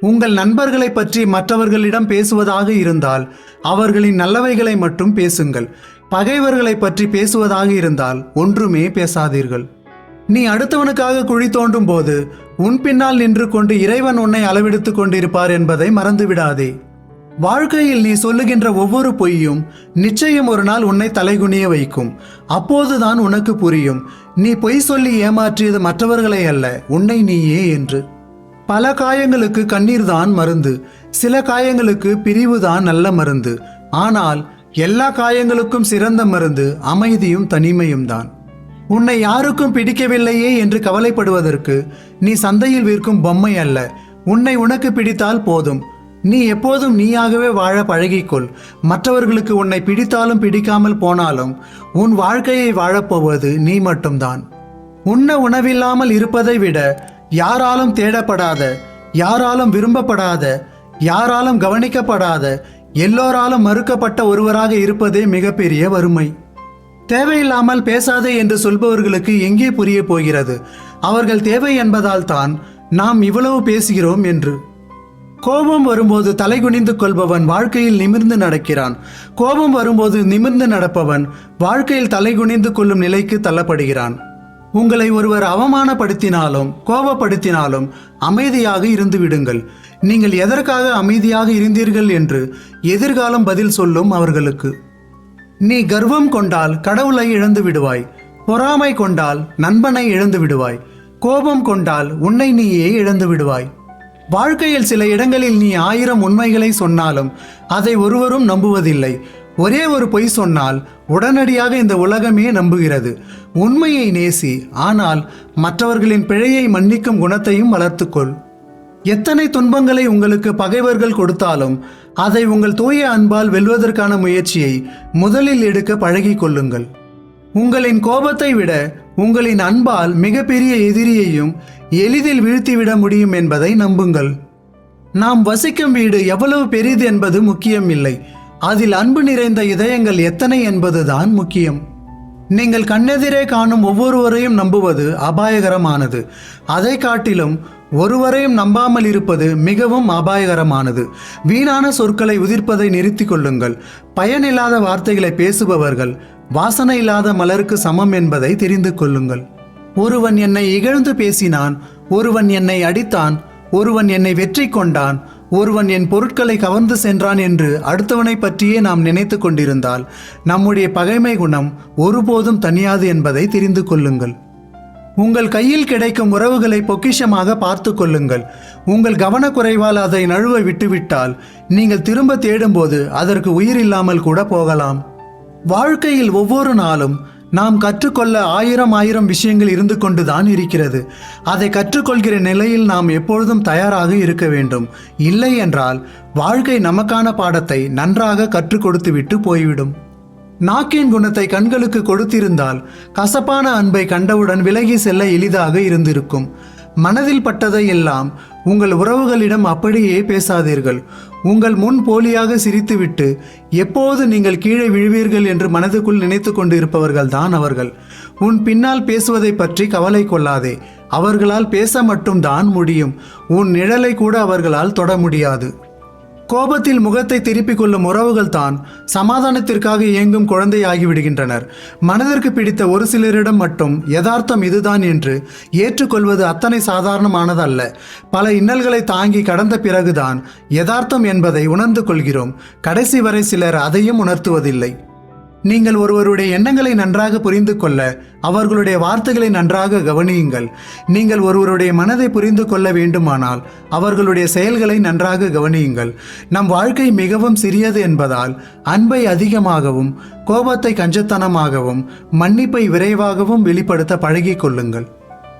உங்கள் நண்பர்களை பற்றி மற்றவர்களிடம் பேசுவதாக இருந்தால் அவர்களின் நல்லவைகளை மட்டும் பேசுங்கள். பகைவர்களை பற்றி பேசுவதாக இருந்தால் ஒன்றுமே பேசாதீர்கள். நீ அடுத்தவனுக்காக குழி தோண்டும் போது உன் பின்னால் நின்று கொண்டு இறைவன் உன்னை அளவெடுத்துக் கொண்டிருப்பார் என்பதை மறந்துவிடாதே. வாழ்க்கையில் நீ சொல்லுகின்ற ஒவ்வொரு பொய்யும் நிச்சயம் ஒரு நாள் உன்னை தலைகுனிய வைக்கும். அப்போதுதான் உனக்கு புரியும். நீ பொய் சொல்லி ஏமாற்றியது மற்றவர்களை அல்ல உன்னை நீயே என்று. பல காயங்களுக்கு கண்ணீர் தான் மருந்து. சில காயங்களுக்கு பிரிவு தான் நல்ல மருந்து. ஆனால் எல்லா காயங்களுக்கும் சிறந்த மருந்து அமைதியும் தனிமையும் தான். உன்னை யாருக்கும் பிடிக்கவில்லையே என்று கவலைப்படுவதற்கு நீ சந்தையில் விற்கும் பொம்மை அல்ல. உன்னை உனக்கு பிடித்தால் போதும். நீ எப்போதும் நீயாகவே வாழ பழகிக்கொள். மற்றவர்களுக்கு உன்னை பிடித்தாலும் பிடிக்காமல் போனாலும் உன் வாழ்க்கையை வாழப்போவது நீ மட்டும்தான். உண்ண உணவில்லாமல் இருப்பதை விட யாராலும் தேடப்படாத யாராலும் விரும்பப்படாத யாராலும் கவனிக்கப்படாத எல்லோராலும் மறுக்கப்பட்ட ஒருவராக இருப்பதே மிகப்பெரிய வறுமை. தேவையில்லாமல் பேசாதே என்று சொல்பவர்களுக்கு எங்கே புரிய போகிறது? அவர்கள் தேவை என்பதால் தான் நாம் இவ்வளவு பேசுகிறோம் என்று. கோபம் வரும்போது தலைகுனிந்து கொள்பவன் வாழ்க்கையில் நிமிர்ந்து நடக்கிறான். கோபம் வரும்போது நிமிர்ந்து நடப்பவன் வாழ்க்கையில் தலைகுனிந்து கொள்ளும் நிலைக்கு தள்ளப்படுகிறான். உங்களை ஒருவர் அவமானப்படுத்தினாலும் கோபப்படுத்தினாலும் அமைதியாக இருந்து விடுங்கள் நீங்கள் எதற்காக அமைதியாக இருந்தீர்கள் என்று எதிர்காலம் பதில் சொல்லும் அவர்களுக்கு. நீ கர்வம் கொண்டால் கடவுளை இழந்து விடுவாய். பொறாமை கொண்டால் நண்பனை இழந்து விடுவாய். கோபம் கொண்டால் உன்னை நீயே இழந்து விடுவாய். வாழ்க்கையில் சில இடங்களில் நீ ஆயிரம் உண்மைகளை சொன்னாலும் அதை ஒருவரும் நம்புவதில்லை. ஒரே ஒரு பொய் சொன்னால் உடனடியாக இந்த உலகமே நம்புகிறது. உண்மையை நேசி ஆனால் மற்றவர்களின் பிழையை மன்னிக்கும் குணத்தையும் வளர்த்துக்கொள். எத்தனை துன்பங்களை உங்களுக்கு பகைவர்கள் கொடுத்தாலும் அதை உங்கள் தூய அன்பால் வெல்வதற்கான முயற்சியை முதலில் எடுக்க பழகிக் கொள்ளுங்கள். உங்களின் கோபத்தை விட உங்களின் அன்பால் மிகப்பெரிய எதிரியையும் எளிதில் வீழ்த்திவிட முடியும் என்பதை நம்புங்கள். நாம் வசிக்கும் வீடு எவ்வளவு பெரிது என்பது முக்கியம் இல்லை அதில் அன்பு நிறைந்த இதயங்கள் எத்தனை என்பதுதான் முக்கியம். நீங்கள் கண்ணெதிரே காணும் ஒவ்வொருவரையும் நம்புவது அபாயகரமானது. அதை காட்டிலும் ஒருவரையும் நம்பாமல் இருப்பது மிகவும் அபாயகரமானது. வீணான சொற்களை உதிர்ப்பதை நிறுத்திக் கொள்ளுங்கள். பயனில்லாத வார்த்தைகளை பேசுபவர்கள் வாசனை இல்லாத மலருக்கு சமம் என்பதை தெரிந்து கொள்ளுங்கள். ஒருவன் என்னை இகழ்ந்து பேசினான் ஒருவன் என்னை அடித்தான் ஒருவன் என்னை வெற்றி கொண்டான் ஒருவன் என் பொருட்களை கவர்ந்து சென்றான் என்று அடுத்தவனை பற்றியே நாம் நினைத்து கொண்டிருந்தால் நம்முடைய பகைமை குணம் ஒருபோதும் தனியாது என்பதை தெரிந்து கொள்ளுங்கள். உங்கள் கையில் கிடைக்கும் உறவுகளை பொக்கிஷமாக பார்த்து கொள்ளுங்கள். உங்கள் கவனக்குறைவால் அதை நழுவ விட்டுவிட்டால் நீங்கள் திரும்ப தேடும்போது அதற்கு உயிர் இல்லாமல் கூட போகலாம். வாழ்க்கையில் ஒவ்வொரு நாளும் நாம் கற்றுக்கொள்ள ஆயிரம் ஆயிரம் விஷயங்கள் இருந்து கொண்டுதான் இருக்கிறது. அதை கற்றுக்கொள்கிற நிலையில் நாம் எப்பொழுதும் தயாராக இருக்க வேண்டும். இல்லை என்றால் வாழ்க்கை நமக்கான பாடத்தை நன்றாக கற்றுக் கொடுத்துவிட்டு போய்விடும். நாக்கின் குணத்தை கண்களுக்கு கொடுத்திருந்தால் கசப்பான அன்பை கண்டவுடன் விலகி செல்ல எளிதாக இருந்திருக்கும். மனதில் பட்டதை எல்லாம் உங்கள் உறவுகளிடம் அப்படியே பேசாதீர்கள். உங்கள் முன் போலியாக சிரித்துவிட்டு எப்போது நீங்கள் கீழே விழுவீர்கள் என்று மனதுக்குள் நினைத்து கொண்டு இருப்பவர்கள் தான் அவர்கள். உன் பின்னால் பேசுவதை பற்றி கவலை கொள்ளாதே. அவர்களால் பேச மட்டும்தான் முடியும். உன் நிழலை கூட அவர்களால் தொட முடியாது. கோபத்தில் முகத்தை திருப்பிக் கொள்ளும் உறவுகள் தான் சமாதானத்திற்காக இயங்கும் குழந்தையாகிவிடுகின்றனர். மனதிற்கு பிடித்த ஒரு சிலரிடம் மட்டும் யதார்த்தம் இதுதான் என்று ஏற்றுக்கொள்வது அத்தனை சாதாரணமானதல்ல. பல இன்னல்களை தாங்கி கடந்த பிறகுதான் யதார்த்தம் என்பதை உணர்ந்து கொள்கிறோம். கடைசி வரை சிலர் அதையும் உணர்த்துவதில்லை. நீங்கள் ஒருவருடைய எண்ணங்களை நன்றாக புரிந்து கொள்ள அவர்களுடைய வார்த்தைகளை நன்றாக கவனியுங்கள். நீங்கள் ஒருவருடைய மனதை புரிந்து கொள்ள வேண்டுமானால் அவர்களுடைய செயல்களை நன்றாக கவனியுங்கள். நம் வாழ்க்கை மிகவும் சிறியது என்பதால் அன்பை அதிகமாகவும் கோபத்தை கஞ்சத்தனமாகவும் மன்னிப்பை விரைவாகவும் வெளிப்படுத்த பழகிக் கொள்ளுங்கள்.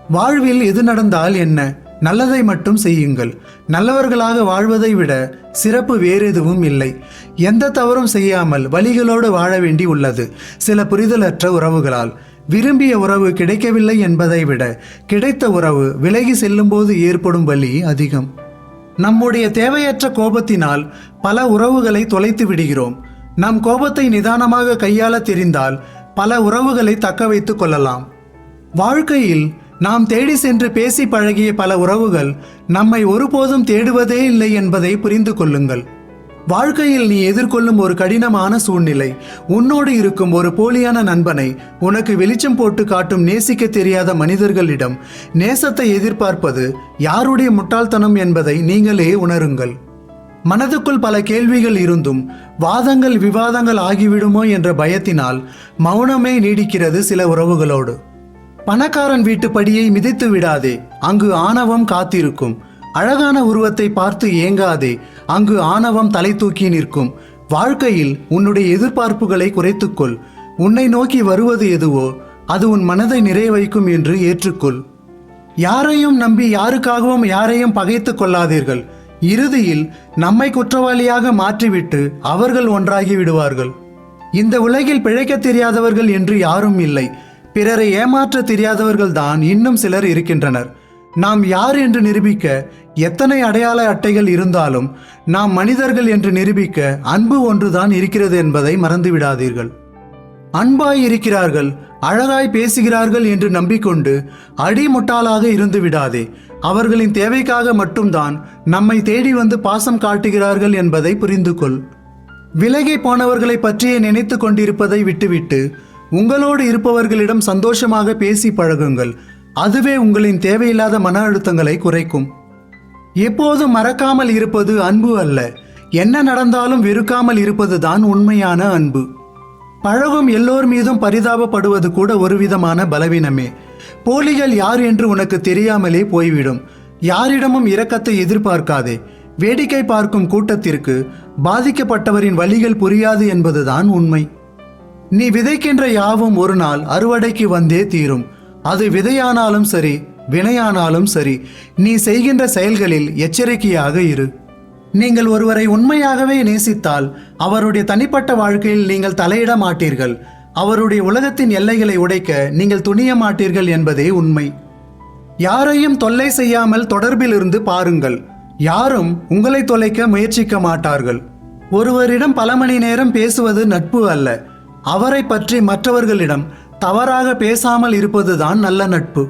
வாழ்வில் எது நடந்தால் என்ன? நல்லதை மட்டும் செய்யுங்கள். நல்லவர்களாக வாழ்வதை விட சிறப்பு வேறு எதுவும் இல்லை. எந்த தவறும் செய்யாமல் வழிகளோடு வாழ வேண்டி உள்ளது. சில புரிதலற்ற உறவுகளால். விரும்பிய உறவு கிடைக்கவில்லை என்பதை விட கிடைத்த உறவு விலகி செல்லும்போது ஏற்படும் வலி அதிகம். நம்முடைய தேவையற்ற கோபத்தினால் பல உறவுகளை தொலைத்து விடுகிறோம். நம் கோபத்தை நிதானமாக கையாள தெரிந்தால் பல உறவுகளை தக்க வைத்துக் கொள்ளலாம். வாழ்க்கையில் நாம் தேடி சென்று பேசி பழகிய பல உறவுகள் நம்மை ஒருபோதும் தேடுவதே இல்லை என்பதை புரிந்து கொள்ளுங்கள். வாழ்க்கையில் நீ எதிர்கொள்ளும் ஒரு கடினமான சூழ்நிலை உன்னோடு இருக்கும் ஒரு போலியான நண்பனை உனக்கு வெளிச்சம் போட்டு காட்டும் நேசிக்க தெரியாத மனிதர்களிடம் நேசத்தை எதிர்பார்ப்பது யாருடைய முட்டாள்தனம் என்பதை நீங்களே உணருங்கள். மனதுக்குள் பல கேள்விகள் இருந்தும் வாதங்கள் விவாதங்கள் ஆகிவிடுமோ என்ற பயத்தினால் மௌனமே நீடிக்கிறது சில உறவுகளோடு. பணக்காரன் வீட்டு படியை மிதித்து விடாதே. அங்கு ஆணவம் காத்திருக்கும். அழகான உருவத்தை பார்த்து ஏங்காதே. அங்கு ஆணவம் தலை தூக்கி நிற்கும். வாழ்க்கையில் உன்னுடைய எதிர்பார்ப்புகளை குறைத்துக்கொள். உன்னை நோக்கி வருவது எதுவோ அது உன் மனதை நிறைய வைக்கும் என்று ஏற்றுக்கொள். யாரையும் நம்பி யாருக்காகவும் யாரையும் பகைத்துக் கொள்ளாதீர்கள். இறுதியில் நம்மை குற்றவாளியாக மாற்றிவிட்டு அவர்கள் ஒன்றாகி விடுவார்கள். இந்த உலகில் பிழைக்க தெரியாதவர்கள் என்று யாரும் இல்லை. பிறரை ஏமாற்ற தெரியாதவர்கள் தான் இன்னும் சிலர் இருக்கின்றனர். நாம் யார் என்று நிரூபிக்க எத்தனை அடையாள அட்டைகள் இருந்தாலும் நாம் மனிதர்கள் என்று நிரூபிக்க அன்பு ஒன்றுதான் இருக்கிறது என்பதை மறந்துவிடாதீர்கள். அன்பாய் இருக்கிறார்கள் அழகாய் பேசுகிறார்கள் என்று நம்பிக்கொண்டு அடிமுட்டாளாக இருந்து விடாதே அவர்களின் தேவைக்காக மட்டும்தான் நம்மை தேடி வந்து பாசம் காட்டுகிறார்கள் என்பதை புரிந்து கொள் விலகி போனவர்களை பற்றியே நினைத்து கொண்டிருப்பதை விட்டுவிட்டு உங்களோடு இருப்பவர்களிடம் சந்தோஷமாக பேசி பழகுங்கள். அதுவே உங்களின் தேவையில்லாத மன அழுத்தங்களை குறைக்கும். எப்போதும் மறக்காமல் இருப்பது அன்பு அல்ல. என்ன நடந்தாலும் வெறுக்காமல் இருப்பதுதான் உண்மையான அன்பு. பழகும் எல்லோர் மீதும் பரிதாபப்படுவது கூட ஒரு விதமான பலவீனமே. போலிகள் யார் என்று உனக்கு தெரியாமலே போய்விடும். யாரிடமும் இரக்கத்தை எதிர்பார்க்காதே. வேடிக்கை பார்க்கும் கூட்டத்திற்கு பாதிக்கப்பட்டவரின் வழிகள் புரியாது என்பதுதான் உண்மை. நீ விதைக்கின்ற யாவும் ஒரு நாள் அறுவடைக்கு வந்தே தீரும். அது விதையானாலும் சரி வினையானாலும் சரி நீ செய்கின்ற செயல்களில் எச்சரிக்கையாக இரு. நீங்கள் ஒருவரை உண்மையாகவே நேசித்தால் அவருடைய தனிப்பட்ட வாழ்க்கையில் நீங்கள் தலையிட மாட்டீர்கள். அவருடைய உலகத்தின் எல்லைகளை உடைக்க நீங்கள் துணிய மாட்டீர்கள் என்பதே உண்மை. யாரையும் தொல்லை செய்யாமல் தொடர்பில் இருந்து பாருங்கள். யாரும் உங்களை தொலைக்க முயற்சிக்க மாட்டார்கள். ஒருவரிடம் பல மணி நேரம் பேசுவது நட்பு அல்ல. அவரை பற்றி மற்றவர்களிடம் தவறாக பேசாமல் இருப்பதுதான் நல்ல நட்பு.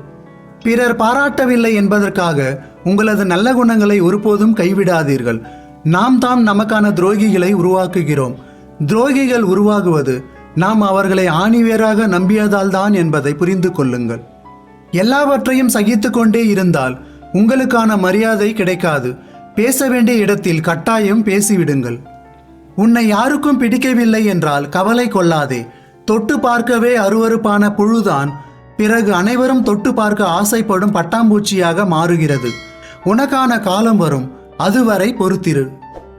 பிறர் பாராட்டவில்லை என்பதற்காக உங்களது நல்ல குணங்களை ஒருபோதும் கைவிடாதீர்கள். நாம் தாம் நமக்கான துரோகிகளை உருவாக்குகிறோம். துரோகிகள் உருவாகுவது நாம் அவர்களை ஆணிவேராக நம்பியதால் தான் என்பதை புரிந்து கொள்ளுங்கள். எல்லாவற்றையும் சகித்து கொண்டே இருந்தால் உங்களுக்கான மரியாதை கிடைக்காது. பேச வேண்டிய இடத்தில் கட்டாயம் பேசிவிடுங்கள். உன்னை யாருக்கும் பிடிக்கவில்லை என்றால் கவலை கொள்ளாதே. தொட்டு பார்க்கவே அருவருப்பான புழுதான். பிறகு அனைவரும் தொட்டு பார்க்க ஆசைப்படும் பட்டாம்பூச்சியாக மாறுகிறது. உனக்கான காலம் வரும். அதுவரை பொறுத்திரு.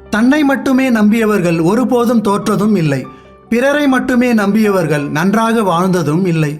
தன்னை மட்டுமே நம்பியவர்கள் ஒருபோதும் தோற்றதும் இல்லை. பிறரை மட்டுமே நம்பியவர்கள் நன்றாக வாழ்ந்ததும் இல்லை.